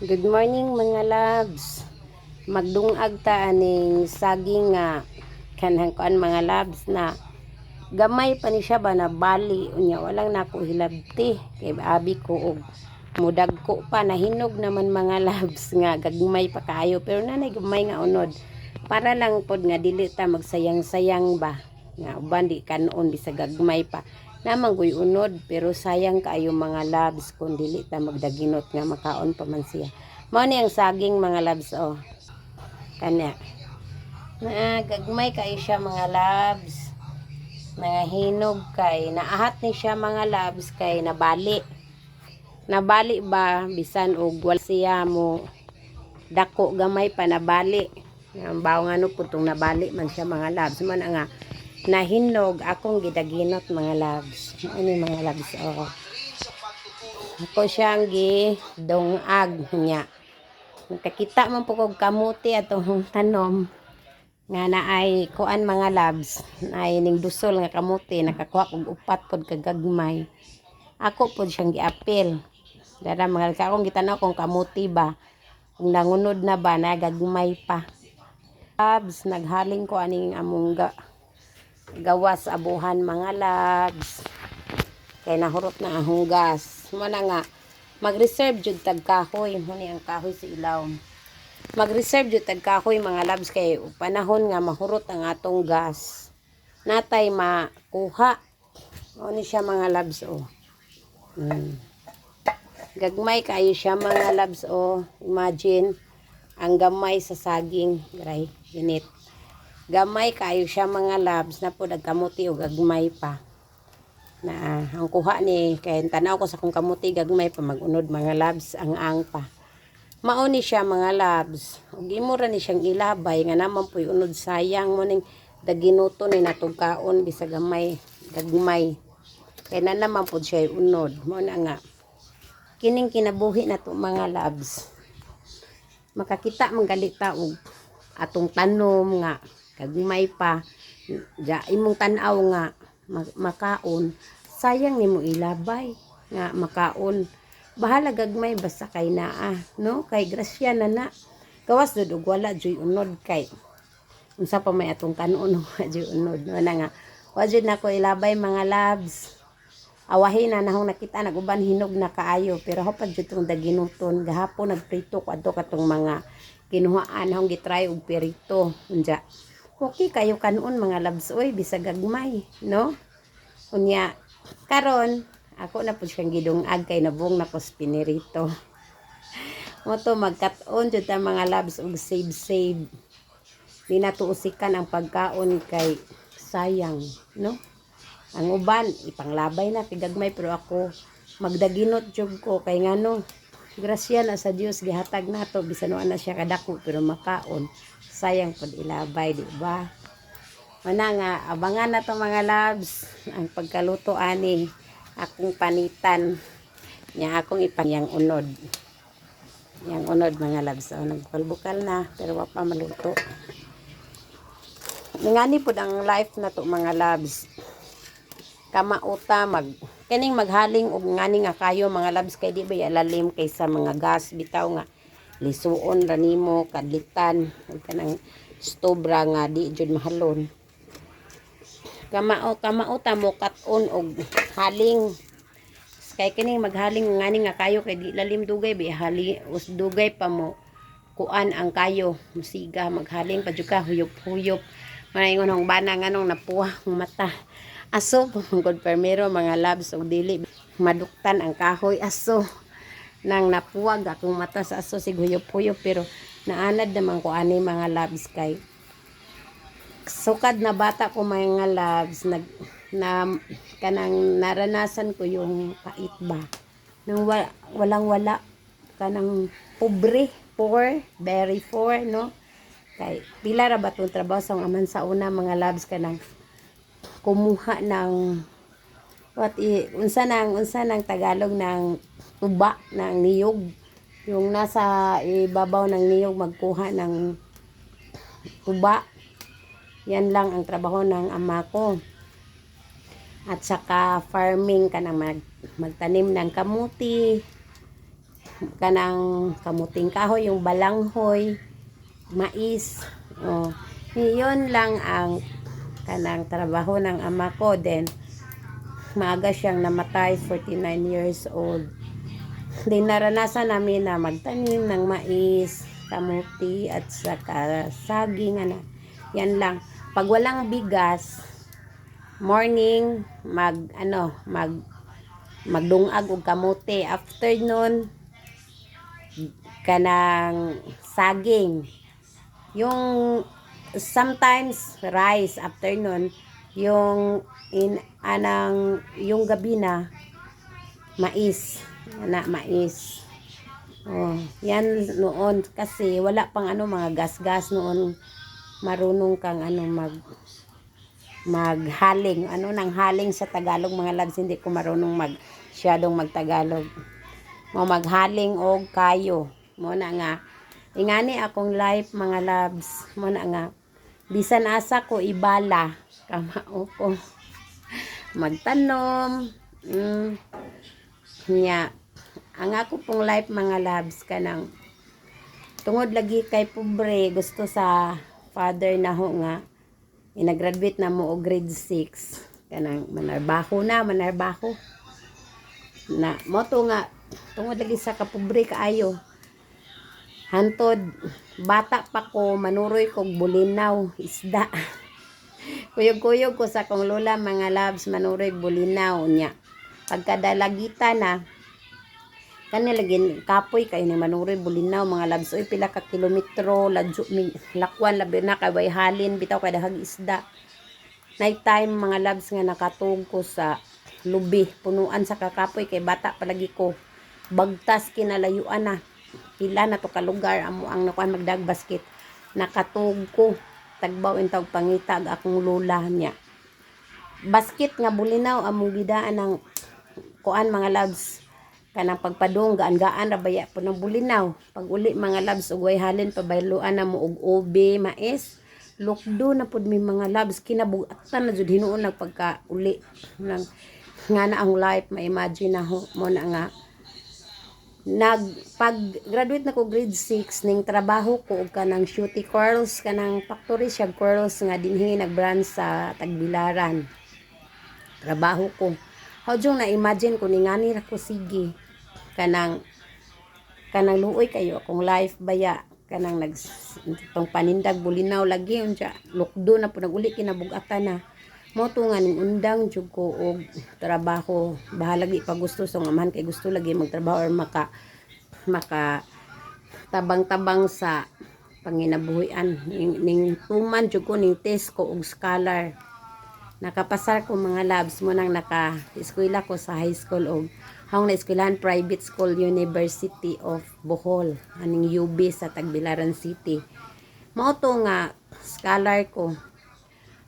Good morning mga loves. Magdungag ta aning saging nga. Kanang kuan mga loves na gamay pa ni siya ba na bali. Unya walang nako hilabti. Kay abi ko og mudag ko pa nahinog naman mga loves nga. Gagmay pa kaayo. Pero nanay gamay nga unod. Para lang pod nga dili ta magsayang-sayang ba? Nga uban di kanon bisag gagmay pa namang guy unod pero sayang kaayo mga loves kung dili ta magdaginot nga makaon pa man siya. Mao ni ang saging mga loves oh. Kanya na gagmay kaayo siya mga loves. Mga hinog kay naahat ni siya mga loves kay nabali. Nabali ba bisan og wala siya mo. Dako gamay pa nabali. Ang bawo nga no putong nabali man siya mga loves. Man nga nahinog akong gidaginot mga loves. Ano mga loves? Oh ako siyang gi dongag niya. Nakakita man po kog kamuti atong tanom. Nga na ay kuan mga na ay ning dusol nga kamuti nakakuha kog upat pod kagagmay ako pod siyang giapil. Dara mga akong gitanaw kung kamuti ba? Kung nangunod na ba nagagmay pa. Labs naghaling ko aning among ga, gawas abuhan mga labs. Kay nahurot na ang hugas. Mo nga mag-reserve jud tag kahoy. Mo ang kahoy sa ilaw. Mag-reserve jud tag kahoy mga labs. Kay panahon nga mahurot ang atong gas. Natay makuha. O ni siya mga labs o hmm. gagmay kayo siya mga labs o imagine ang gamay sa saging. Gray init gamay kayo siya mga labs na po nagkamuti o gagmay pa. Na ang kuha ni kay tanaw ko sa kung kamuti gagmay pa magunod mga labs ang ang pa. Mao ni siya mga labs ug imo ra ni siyang ilabay nga naman puy unod sayang mo ning daginuto ni natugkaon bisag gamay gagmay. Kay na naman pud siya unod. Mo na nga kining kinabuhi na to mga labs makakita man gali ta og atong tanom nga gagmay pa ja imong tan-aw nga ma- makaon sayang nimo ilabay nga makaon. Bahala gagmay basta kay naa no? Kay grasya na na. Gawas dud og wala joy unod kay unsa pa may atong kanon wa joy unod. No na nga wa jud nako ilabay mga labs. Awahin na nahong nakita naguban hinog na kaayo. Pero hapad jud tong daginuton. Gahapon nagprito ko adto katong mga kinuhaan. Nahong gitry og perito. Unja okay kayo kanon mga labs oy bisag gagmay no? Unya karon ako na po siyang gidungag kay nabung na po spinirito mo to magkat-on jud ta mga labs og save save di ang pagkaon kay sayang no? Ang uban ipanglabay na kay gagmay pero ako magdaginot jud ko kay ngano grasya na sa Dios gihatag nato bisan wa na siya kadako pero makaon sayang pud ilabay di ba Mana nga, abangan na to mga labs, ang pagkaluto ani, akong panitan, niya akong ipanyang unod. Yang unod mga labs, so, nagbukal-bukal na, pero wa pa maluto. Ngani po ang life na to mga labs. Kamauta, mag, kaning maghaling og ngani nga kayo mga labs, kay di ba alalim kaysa mga gas, bitaw nga, lisuon ranimo kadlitan, ug kanang stobra nga di jud mahalon. Kamao kamao ta mo katon og haling. Kay kini maghaling ngani nga kayo kay di lalim dugay bi hali us dugay pa mo kuan ang kayo. Musiga maghaling pa jud ka huyop-huyop. Maningon hong bana nganong napuha ang mata aso pamangkod permero mga labs og dili maduktan ang kahoy aso. Nang napuwag akong mata sa aso sig huyop-huyop pero naanad naman ko ani mga labs kay sukad na bata ko mga loves nag na kanang naranasan ko yung pait ba nang wa, walang wala kanang pobre poor very poor no? Kay pila ra ba trabaho sa aman sa una mga loves kanang kumuha ng what i, unsa nang unsa nang tagalog ng tuba ng niyog yung nasa ibabaw ng niyog magkuha ng tuba yan lang ang trabaho ng ama ko. At saka farming ka na mag, magtanim ng kamuti, kanang kamuting kahoy, yung balanghoy, mais. Oh, yun lang ang kanang trabaho ng ama ko. Then, maaga siyang namatay, 49 years old. Then, naranasan namin na magtanim ng mais, kamuti, at saka saging. Ano. Yan lang. Pag walang bigas, morning, mag, ano, mag, magdungag og kamote. Afternoon, kanang saging. Yung sometimes rice afternoon, yung in anang yung gabi na mais, na mais. Oh, yan noon kasi wala pang ano mga gas-gas noon marunong kang ano mag maghaling. Ano nang haling sa Tagalog mga lads, hindi ko marunong mag syadong magtagalog. Mo maghaling og kayo. Mo na nga ingani akong life mga labs. Mo na nga bisan asa ko ibala. Kamao ko magtanom. Mm, nya ang ako pong life mga labs kanang tungod lagi kay pobre gusto sa father na ho nga inagraduate na mo og grade 6 kanang manarbaho na manarbaho. Na mo to nga tungod lagi sa kapobre kaayo hantod. Bata pa ko manuroy kog bulinaw isda. Kuyog-kuyog ko sa kong lola mga labs manuroy bulinaw nya pagkadalagita na kani lagi kapoy kay ni manuroy bulinaw mga labs oy pila ka kilometro ladyo lakwan labi na kay halin bitaw kay dahag isda. Night time mga labs nga nakatug ko sa lubi punuan sa kakapoy kay bata palagi ko bagtas kinalayuan na pila na to ka lugar amo ang nakuan magdag basket. Nakatug ko. Tagbaw intawg pangitag akong lola niya. Basket nga bulinaw among gidaan ng kuan mga labs. Kanang pagpadung gaan-gaan ra baya po ng bulinaw. Pag uli mga labs ug way halin pabayloan na mo og ube mais. Lukdo na pud mi mga labs. Kinabugatan na jud hinuon nag pagka uli. Nang nga na ang life ma-imagine na mo na nga nag pag graduate na ko grade 6 ning trabaho ko og kanang shooty curls kanang factory siya curls nga dinhi nag-brand sa Tagbilaran. Trabaho ko. Haudjong na imagine ko ni ngani ra ko sige kanang kanang luoy kayo akong life baya kanang nag tong panindag bulinaw lagi unsa lukdo na po naguli kinabugatan na mo to nga ning undang jud og trabaho. Bahalagi pa gusto sa amahan kay gusto lagi magtrabaho or maka maka tabang-tabang sa panginabuhian. Ning, ning tuman jud ning test ko og scholar. Nakapasar ko mga labs mo nang naka eskwela ko sa high school og hang na eskwelahan private school University of Bohol aning UB sa Tagbilaran City. Mao to nga scholar ko.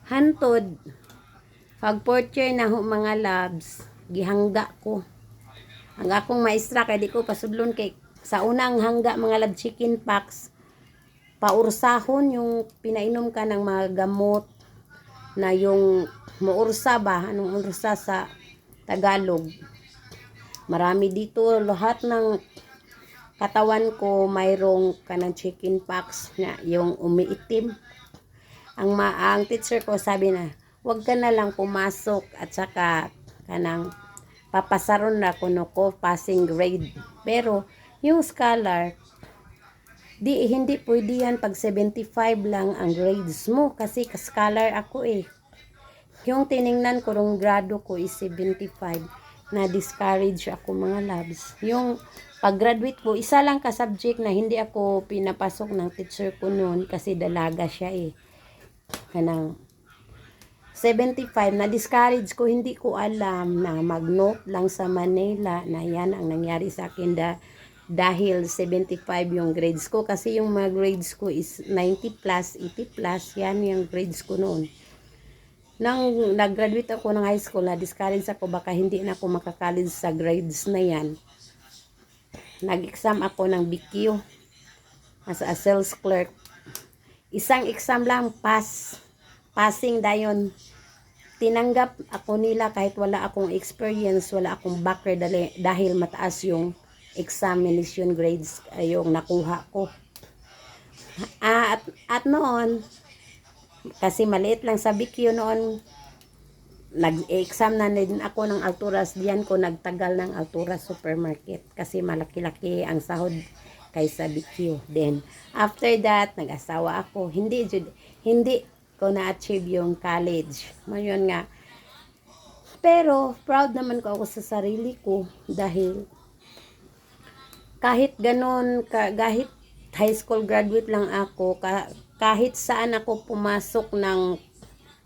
Hantod pag fourth year na ho mga labs gihangga ko. Ang akong maestra kay di ko pasudlon kay sa unang hangga mga lab chicken pox. Paursahon yung pinainom ka ng mga gamot na yung muursa ba? Anong ursa sa Tagalog? Marami dito lahat ng katawan ko mayroong kanang chicken pox na yung umiitim. Ang maang teacher ko sabi na wag ka na lang pumasok at saka kanang papasaron na kuno ko passing grade. Pero yung scholar di hindi pwede yan pag 75 lang ang grades mo kasi ka-scholar ako eh. Yung tiningnan ko rong grado ko is 75 na discourage ako mga labs yung pag-graduate ko isa lang ka subject na hindi ako pinapasok ng teacher ko noon kasi dalaga siya eh. Kanang 75 na discourage ko. Hindi ko alam na mag-note lang sa Manila na yan ang nangyari sa akin da, dahil 75 yung grades ko. Kasi yung mga grades ko is 90 plus 80 plus yan yung grades ko noon. Nang nag-graduate ako ng high school na discourage ako. Baka hindi na ako makakacollege sa grades na yan. Nag-exam ako ng BQ as a sales clerk. Isang exam lang pass. Passing dayon tinanggap ako nila kahit wala akong experience, wala akong background dahil, mataas yung examination grades yung nakuha ko. Ah, at, at noon, kasi maliit lang sa BQ noon, nag-exam na din ako ng Alturas. Diyan ko nagtagal ng Alturas Supermarket kasi malaki-laki ang sahod kaysa BQ. Then, after that, nag-asawa ako. Hindi, hindi ko na-achieve yung college. Ngayon nga, pero proud naman ko ako sa sarili ko dahil kahit ganun, ka, kahit high school graduate lang ako, ka, kahit saan ako pumasok ng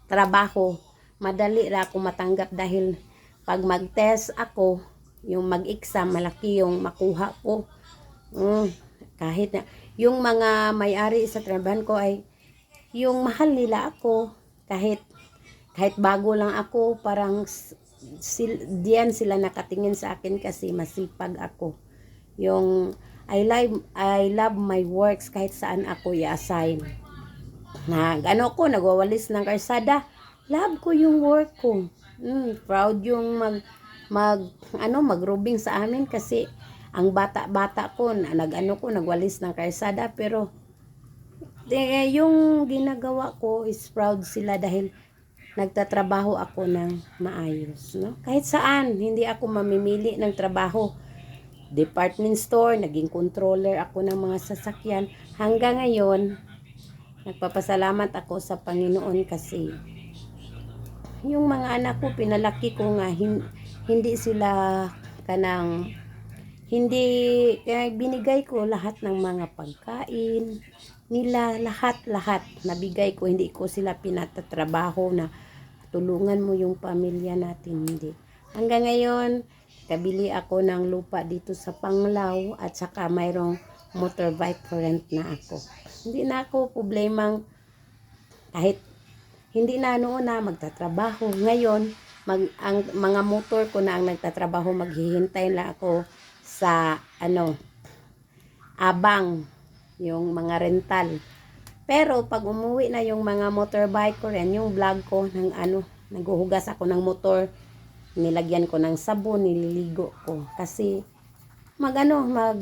trabaho, madali ra ako matanggap dahil pag mag-test ako, yung mag-exam, malaki yung makuha ko. Mm, kahit na, yung mga may-ari sa trabahan ko ay, yung mahal nila ako, kahit kahit bago lang ako, parang sil, diyan sila nakatingin sa akin kasi masipag ako. Yung I love I love my works kahit saan ako i-assign. Nag ano ko nagwawalis ng karsada. Love ko yung work ko. Mm, proud yung mag mag ano magrubing sa amin kasi ang bata-bata ko na nag-ano ko nagwalis ng karsada pero eh, yung ginagawa ko is proud sila dahil nagtatrabaho ako ng maayos, no? Kahit saan, hindi ako mamimili ng trabaho. Department store, naging controller ako ng mga sasakyan. Hanggang ngayon, nagpapasalamat ako sa Panginoon kasi yung mga anak ko, pinalaki ko nga, hin- hindi sila kanang hindi kaya binigay ko lahat ng mga pagkain nila lahat lahat. Nabigay ko hindi ko sila pinatatrabaho na tulungan mo yung pamilya natin hindi. Hanggang ngayon kabili ako ng lupa dito sa Panglao at saka mayroong motorbike for rent na ako. Hindi na ako problemang kahit hindi na noon na magtatrabaho. Ngayon mag, ang mga motor ko na ang nagtatrabaho maghihintay lang ako sa ano abang yung mga rental. Pero pag umuwi na yung mga motorbike ko rin yung vlog ko ng ano naghuhugas ako ng motor nilagyan ko ng sabon nililigo ko. Kasi mag ano mag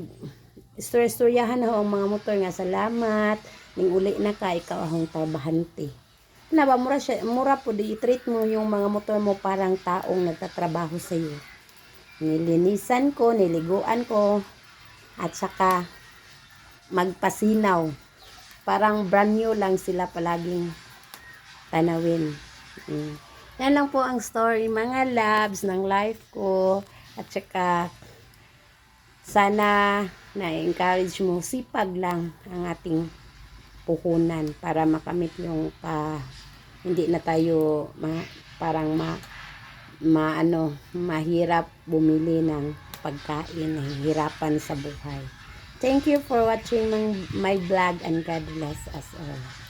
istorya-istoryahan ho ang mga motor nga salamat ning uli na ka ikaw ahong trabahante. Na ba mura siya mura po di treat mo yung mga motor mo parang taong nagtatrabaho sa iyo nilinisan ko niliguan ko at saka magpasinaw. Parang brand new lang sila palaging tanawin. Mm. yan lang po ang story mga labs ng life ko. At saka sana na-encourage mo sipag lang ang ating puhunan para makamit yung pa hindi na tayo ma, parang ma, maano mahirap bumili ng pagkain nahihirapan sa buhay thank you for watching my, vlog and God bless us all